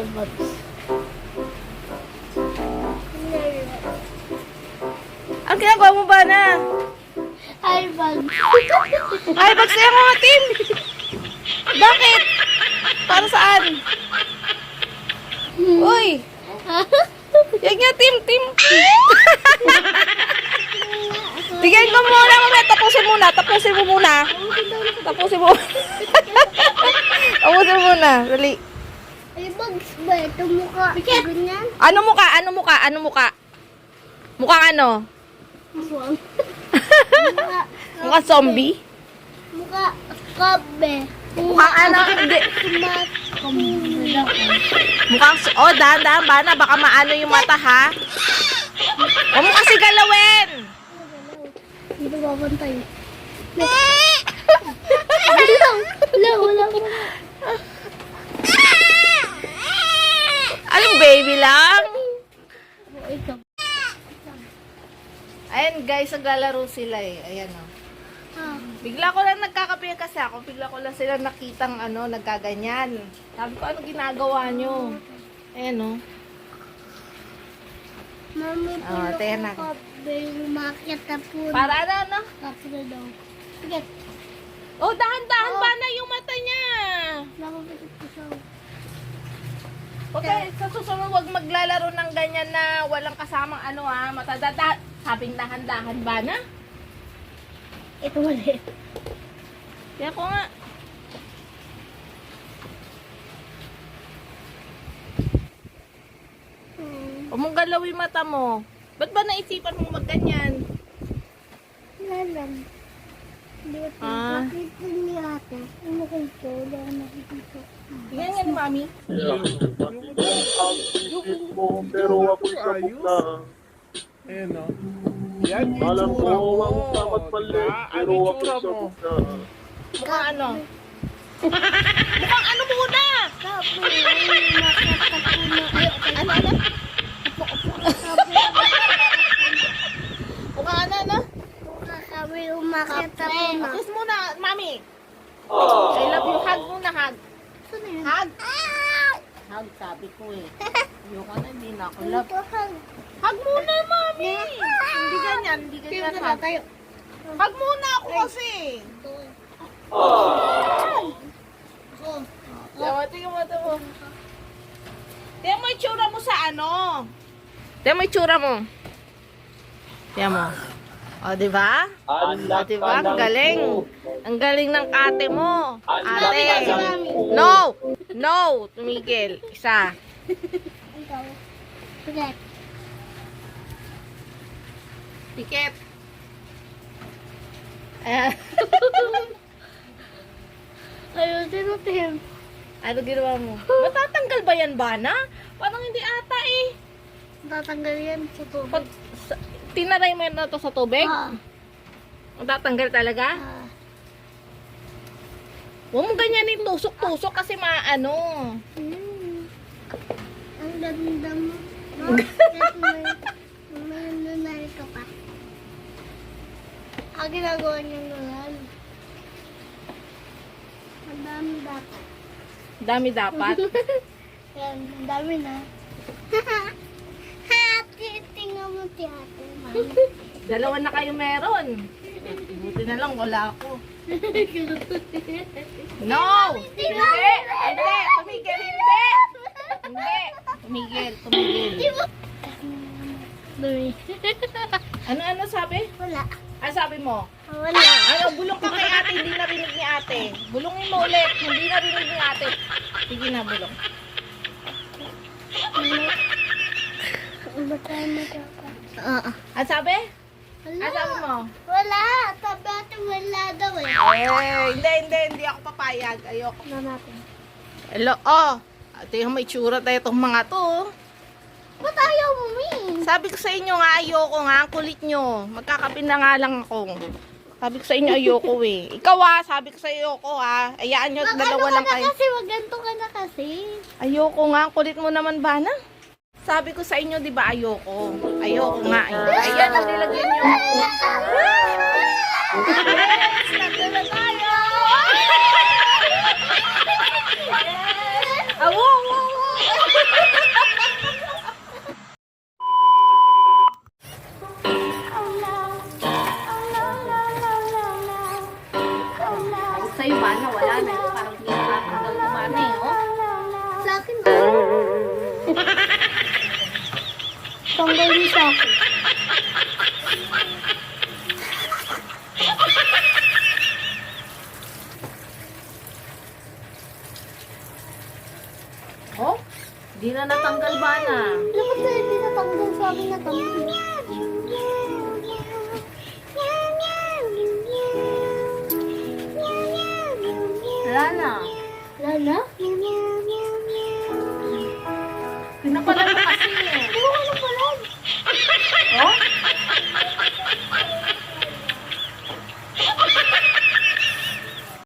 Starbucks. Ang ginagawa mo ba na? Starbucks. Ay, bagsaya mo nga, Tim! Bakit? Para saan? Uy! Yan nga, Tim, Tim! Tigyan ko muna, mamaya. Tapusin muna, tapusin mo muna. Tapusin mo. tapusin mo muna. Dali. Ba? Ito mukha. Ganyan? Ano mukha? Ano mukha? Ano mukha? Mukha ano? Mukha. Mukha. Mukha zombie? Mukha. Kabe. Mukha ano? Hindi. Mukhang, oh, dahan, dahan ba na? Baka maano yung mata, ha? Huwag mo kasi galawin! Dito babantay. Wala. Wala, wala, wala. Anong baby lang? Ayan, guys, naglalaro sila eh. Ayan, oh. Ah. Bigla ko lang nagkakape kasi ako. Bigla ko lang sila nakitang ano, nagkaganyan. Sabi ko, ano ginagawa nyo? Ayan, oh. Mami, Oh, tingnan na. na po. Para ano, ano? Kape daw. Sige. Oh, dahan-dahan ba na yung mata niya? Okay, sa susunod wag maglalaro ng ganyan na walang kasamang ano ha, matadada. Sabing dahan-dahan ba na? Ito mali. Kaya ko nga. Hmm. Huwag mong galawin mata mo. Ba't ba naisipan mong magganyan? Ko Ah. Ano. Yan yan, mami. mo, pero ako'y sabog na. Ayan o. Yan yung Alam itsura ko mo. ang dapat mali, Diba? pero Ano ako'y itsura mo? sabog na. Mukhang ano? Mukhang ano muna? Ano, ano? Mukhang ano, ano? Kami umakit na po na. Kiss muna, mami. I love you. Hug muna, hug. Na yun? Hug. Hug, sabi ko eh. Ayoko na, hindi na ako love. Hug. Hug muna, mami. Hindi ganyan, hindi ganyan. Hug. tayo. Hug muna ako kasi. Tingnan mo, tingnan mo, tingnan mo. Tingnan mo yung tsura mo sa ano. Tingnan mo yung tsura mo. Tingnan mo. O, di ba? O, di ba? Ang galing. Ang galing ng ate mo. Ate. No! No! Tumigil. Isa. Pikit. Ayan. Ayusin Tim. ano ginawa mo? Matatanggal ba yan, Bana? Parang hindi ata eh. Tatanggal yan sa tubig. Pag, sa, tinaray mo na to sa tubig? Ah. Matatanggal talaga? Ah. Huwag mo ganyan yung tusok-tusok kasi maano. Mm. Ang ganda mo. No? May, nanay ka pa. Ang ginagawa niya ngayon. Ang dami dapat. Dami dapat. Yan, dami na. Mo si ate. Mami. Dalawa na kayo meron. Buti na lang, wala ako. No! Hindi! Hindi! Tumigil! Hindi! Hindi! Tumigil! Tumigil! Ano-ano sabi? Wala. Ano sabi mo? Wala. Ano, bulong ka kay ate, hindi narinig ni ate. Bulungin mo ulit, hindi narinig ni ate. Sige na, bulong. Ano tayo magkaka? Oo. Ano sabi? Wala. Ano sabi mo? Wala. Sabi ate wala daw eh. Eh, hindi, hindi, hindi ako papayag. Ayoko. Ano natin? Hello, oh. Ito yung may tsura tayo itong mga to. Ba't ayaw mo, Mi? Sabi ko sa inyo nga, ayoko nga, ang kulit nyo. Magkakapin na nga lang ako. Sabi ko sa inyo, ayoko eh. Ikaw ah, sabi ko sa iyo ko ah. Ayaan nyo, Mag- dalawa ano lang ka na kayo. kasi, wag ganito ka na kasi. Ayoko nga, ang kulit mo naman ba na? Sabi ko sa inyo, di ba, ayoko. Ayoko nga. Eh. Ayan, ang nilagyan nyo. Awo, awo, awo. Sa'yo ba na wala na? Awo. Tumingin sa akin. Oh, di na natanggal ba na? Dapat na hindi natanggal sabi na tanggal. Wala na. Wala na? Pinakalan mo kasi eh. Ano